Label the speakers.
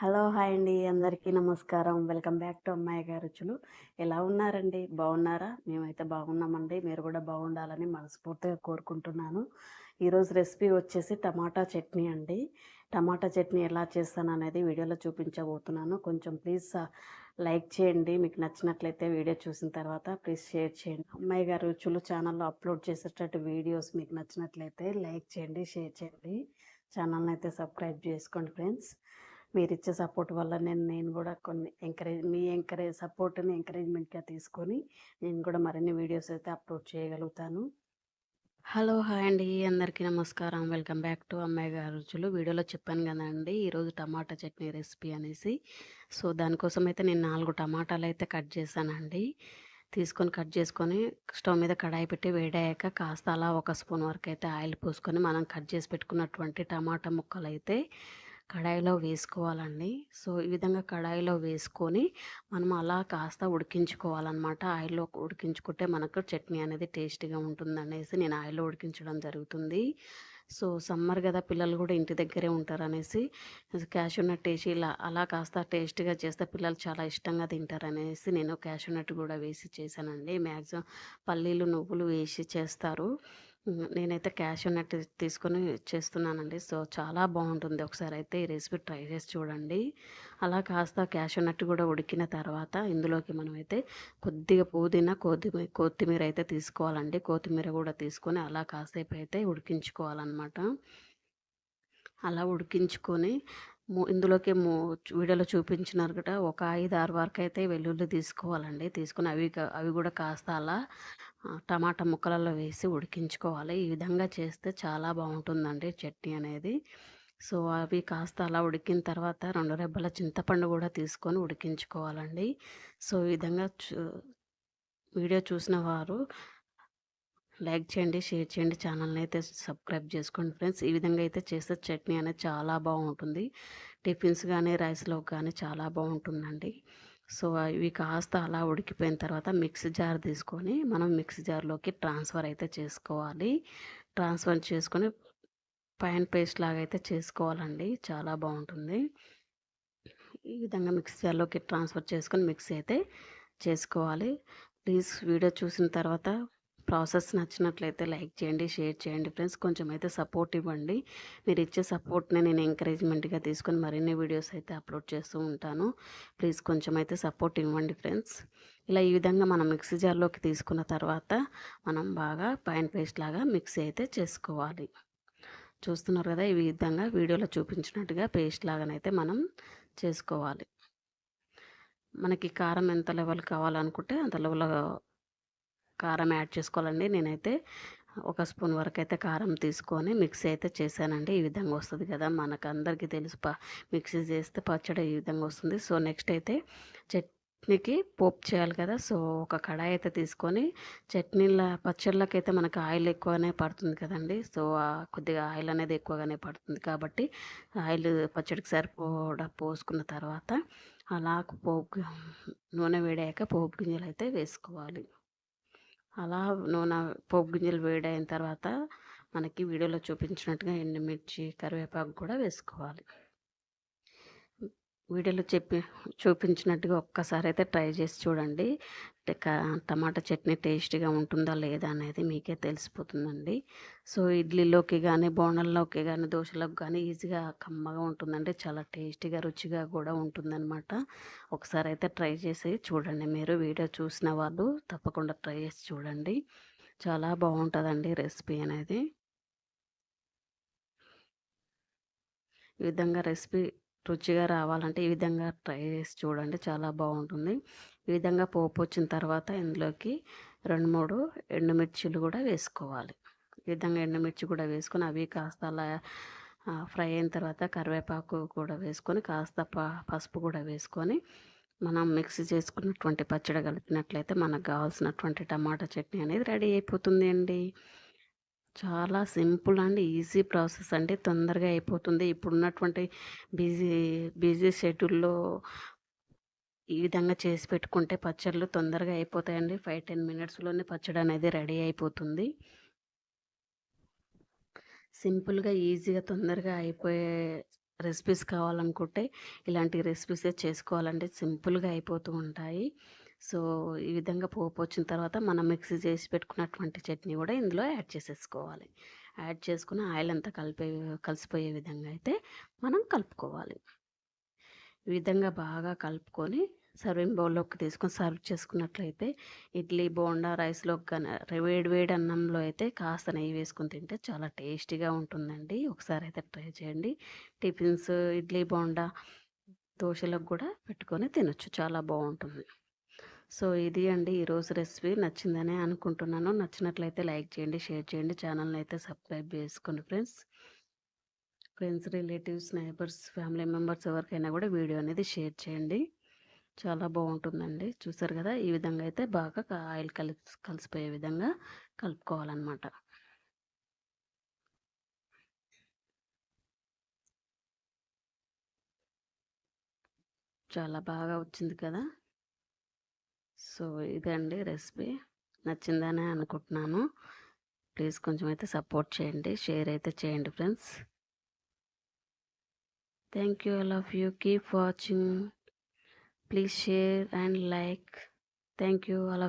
Speaker 1: Hello hi అండి అందరికీ నమస్కారం. వెల్కమ్ బ్యాక్ టు అమ్మాయి గారు రుచులు. ఎలా ఉన్నారండి? బాగున్నారా? మేమైతే బాగున్నామండి. మీరు కూడా బాగుండాలని మనస్ఫూర్తిగా కోరుకుంటున్నాను. ఈరోజు రెసిపీ వచ్చేసి టమాటా చట్నీ అండి. టమాటా చట్నీ ఎలా చేస్తాను అనేది వీడియోలో చూపించబోతున్నాను. కొంచెం ప్లీజ్ లైక్ చేయండి. మీకు నచ్చినట్లయితే వీడియో చూసిన తర్వాత ప్లీజ్ షేర్ చేయండి. అమ్మాయి గారు రుచులు ఛానల్లో అప్లోడ్ చేసేటట్టు వీడియోస్ మీకు నచ్చినట్లయితే లైక్ చేయండి షేర్ చేయండి. ఛానల్ని అయితే సబ్స్క్రైబ్ చేసుకోండి ఫ్రెండ్స్. మీరు ఇచ్చే సపోర్ట్ వల్ల నేను నేను కూడా కొన్ని ఎంకరేజ్ మీ ఎంకరేజ్ సపోర్ట్ని ఎంకరేజ్మెంట్గా తీసుకొని నేను కూడా మరిన్ని వీడియోస్ అయితే అప్లోడ్ చేయగలుగుతాను. హలో హాయ్ అండి. అందరికీ నమస్కారం. వెల్కమ్ బ్యాక్ టు అమ్మాయి గారు రుచులు. వీడియోలో చెప్పాను కదండి ఈరోజు టమాటా చట్నీ రెసిపీ అనేసి. సో దానికోసం అయితే నేను నాలుగు టమాటాలు అయితే కట్ చేశానండి. తీసుకొని కట్ చేసుకొని స్టవ్ మీద కడాయి పెట్టి వేడాక కాస్త అలా ఒక స్పూన్ వరకు అయితే ఆయిల్ పోసుకొని మనం కట్ చేసి పెట్టుకున్నటువంటి టమాటా ముక్కలు అయితే కడాయిలో వేసుకోవాలండి. సో ఈ విధంగా కడాయిలో వేసుకొని మనం అలా కాస్త ఉడికించుకోవాలన్నమాట. ఆయిల్లో ఉడికించుకుంటే మనకు చట్నీ అనేది టేస్టీగా ఉంటుంది అనేసి నేను ఆయిల్లో ఉడికించడం జరుగుతుంది. సో సమ్మర్ కదా పిల్లలు కూడా ఇంటి దగ్గరే ఉంటారు అనేసి క్యాషూ నట్ వేసి ఇలా అలా కాస్త టేస్ట్గా చేస్తే పిల్లలు చాలా ఇష్టంగా తింటారు అనేసి నేను క్యాషూ నట్ కూడా వేసి చేశానండి. మ్యాక్సిమం పల్లీలు నువ్వులు వేసి చేస్తారు. నేనైతే క్యాష్ ఉన్నట్టు తీసుకొని చేస్తున్నానండి. సో చాలా బాగుంటుంది. ఒకసారి అయితే ఈ రెసిపీ ట్రై చేసి చూడండి. అలా కాస్త క్యాష్ ఉన్నట్టు కూడా ఉడికిన తర్వాత ఇందులోకి మనమైతే కొద్దిగా పుదీనా కొత్తిమీర కొత్తిమీర అయితే తీసుకోవాలండి. కొత్తిమీర కూడా తీసుకొని అలా కాసేపు అయితే ఉడికించుకోవాలన్నమాట. అలా ఉడికించుకొని ఇందులోకి వీడియోలో చూపించినారు కదా ఒక ఐదు ఆరు వరకు అయితే వెల్లుల్లి తీసుకోవాలండి. తీసుకుని అవి అవి కూడా కాస్త అలా టమాటా ముక్కలలో వేసి ఉడికించుకోవాలి. ఈ విధంగా చేస్తే చాలా బాగుంటుందండి చట్నీ అనేది. సో అవి కాస్త అలా ఉడికిన తర్వాత రెండు రెబ్బల చింతపండు కూడా తీసుకొని ఉడికించుకోవాలండి. సో ఈ విధంగా వీడియో చూసిన వారు లైక్ చేయండి షేర్ చేయండి ఛానల్ని అయితే సబ్స్క్రైబ్ చేసుకోండి ఫ్రెండ్స్. ఈ విధంగా అయితే చేస్తే చట్నీ అనేది చాలా బాగుంటుంది. టిఫిన్స్ కానీ రైస్లో కానీ చాలా బాగుంటుందండి. సో ఇవి కాస్త అలా ఉడికిపోయిన తర్వాత మిక్సీ జార్ తీసుకొని మనం మిక్సీ జార్లోకి ట్రాన్స్ఫర్ అయితే చేసుకోవాలి. ట్రాన్స్ఫర్ చేసుకొని పైన పేస్ట్ లాగా అయితే చేసుకోవాలండి. చాలా బాగుంటుంది. ఈ విధంగా మిక్సీ జార్లోకి ట్రాన్స్ఫర్ చేసుకొని మిక్సీ అయితే చేసుకోవాలి. ప్లీజ్ వీడియో చూసిన తర్వాత ప్రాసెస్ నచ్చినట్లయితే లైక్ చేయండి షేర్ చేయండి ఫ్రెండ్స్. కొంచెం అయితే సపోర్ట్ ఇవ్వండి. మీరు ఇచ్చే సపోర్ట్ని నేను ఎంకరేజ్మెంట్గా తీసుకొని మరిన్ని వీడియోస్ అయితే అప్లోడ్ చేస్తూ ఉంటాను. ప్లీజ్ కొంచెం అయితే సపోర్ట్ ఇవ్వండి ఫ్రెండ్స్. ఇలా ఈ విధంగా మనం మిక్సీ జార్లోకి తీసుకున్న తర్వాత మనం బాగా పైన్ పేస్ట్ లాగా మిక్సీ అయితే చేసుకోవాలి. చూస్తున్నారు కదా ఈ విధంగా వీడియోలో చూపించినట్టుగా పేస్ట్ లాగానైతే మనం చేసుకోవాలి. మనకి కారం ఎంత లెవెల్ కావాలనుకుంటే అంత లెవెల్ కారం యాడ్ చేసుకోవాలండి. నేనైతే ఒక స్పూన్ వరకు అయితే కారం తీసుకొని మిక్సీ అయితే చేశానండి. ఈ విధంగా వస్తుంది కదా. మనకు అందరికీ తెలుసు ప మిక్సీ చేస్తే పచ్చడి ఈ విధంగా వస్తుంది. సో నెక్స్ట్ అయితే చట్నీకి పోపు చేయాలి కదా. సో ఒక కడాయి అయితే తీసుకొని చట్నీల పచ్చళ్ళకైతే మనకు ఆయిల్ ఎక్కువనే పడుతుంది కదండి. సో కొద్దిగా ఆయిల్ అనేది ఎక్కువగానే పడుతుంది కాబట్టి ఆయిల్ పచ్చడికి సరిపోడా పోసుకున్న తర్వాత అలా పోపు నూనె వేడాక పోపు గింజలు అయితే వేసుకోవాలి. అలా నూనె పోపు గింజలు వేడైన తర్వాత మనకి వీడియోలో చూపించినట్టుగా ఎండుమిర్చి కరివేపాకు కూడా వేసుకోవాలి. వీడియోలో చెప్పి చూపించినట్టుగా ఒక్కసారి అయితే ట్రై చేసి చూడండి. టమాటా చట్నీ టేస్టీగా ఉంటుందా లేదా అనేది మీకే తెలిసిపోతుందండి. సో ఇడ్లీలోకి కానీ బోండల్లోకి కానీ దోశలోకి కానీ ఈజీగా కమ్మగా ఉంటుందండి. చాలా టేస్టీగా రుచిగా కూడా ఉంటుందన్నమాట. ఒకసారి అయితే ట్రై చేసి చూడండి. మీరు వీడియో చూసిన వాళ్ళు తప్పకుండా ట్రై చేసి చూడండి. చాలా బాగుంటుందండి రెసిపీ అనేది. ఈ విధంగా రెసిపీ రుచిగా రావాలంటే ఈ విధంగా ట్రై చేసి చూడండి. చాలా బాగుంటుంది. ఈ విధంగా పోపు వచ్చిన తర్వాత ఇందులోకి రెండు మూడు ఎండుమిర్చిలు కూడా వేసుకోవాలి. ఈ విధంగా ఎండుమిర్చి కూడా వేసుకొని అవి కాస్త అలా ఫ్రై అయిన తర్వాత కరివేపాకు కూడా వేసుకొని కాస్త పసుపు కూడా వేసుకొని మనం మిక్సీ చేసుకున్నటువంటి పచ్చడి కలిపినట్లయితే మనకు కావాల్సినటువంటి టమాటా చట్నీ అనేది రెడీ అయిపోతుంది అండి. చాలా సింపుల్ అండ్ ఈజీ ప్రాసెస్ అండి తొందరగా అయిపోతుంది. ఇప్పుడున్నటువంటి బిజీ బిజీ షెడ్యూల్లో ఈ విధంగా చేసి పెట్టుకుంటే పచ్చళ్ళు తొందరగా అయిపోతాయండి. ఫైవ్ టెన్ మినిట్స్లోనే పచ్చడి అనేది రెడీ అయిపోతుంది. సింపుల్గా ఈజీగా తొందరగా అయిపోయే రెసిపీస్ కావాలనుకుంటే ఇలాంటి రెసిపీసే చేసుకోవాలంటే సింపుల్గా అయిపోతూ ఉంటాయి. సో ఈ విధంగా పోపు వచ్చిన తర్వాత మనం మిక్సీ చేసి పెట్టుకున్నటువంటి చట్నీ కూడా ఇందులో యాడ్ చేసేసుకోవాలి. యాడ్ చేసుకుని ఆయిల్ అంతా కలిపే కలిసిపోయే విధంగా అయితే మనం కలుపుకోవాలి. ఈ విధంగా బాగా కలుపుకొని సర్వింగ్ బౌల్లోకి తీసుకొని సర్వ్ చేసుకున్నట్లయితే ఇడ్లీ బోండా రైస్లోకి కానీ వేడి వేడి అన్నంలో అయితే కాస్త నెయ్యి వేసుకొని తింటే చాలా టేస్టీగా ఉంటుందండి. ఒకసారి అయితే ట్రై చేయండి. టిఫిన్స్ ఇడ్లీ బోండా దోశలకు కూడా పెట్టుకొని తినొచ్చు. చాలా బాగుంటుంది. సో ఇది అండి ఈరోజు రెసిపీ. నచ్చిందని అనుకుంటున్నాను. నచ్చినట్లయితే లైక్ చేయండి షేర్ చేయండి. ఛానల్ని అయితే సబ్స్క్రైబ్ చేసుకోండి friends. Friends relatives neighbours family members ఎవరికైనా కూడా వీడియో అనేది షేర్ చేయండి. చాలా బాగుంటుందండి. చూసారు కదా ఈ విధంగా అయితే బాగా ఆయిల్ కలిసి కలిసిపోయే విధంగా కలుపుకోవాలన్నమాట. చాలా బాగా వచ్చింది కదా. సో ఇదండి రెసిపీ. నచ్చిందని అనుకుంటున్నాను. ప్లీజ్ కొంచెం అయితే సపోర్ట్ చేయండి. షేర్ అయితే చేయండి friends. Thank you. All of you. Keep watching. Please share and like. Thank you. All of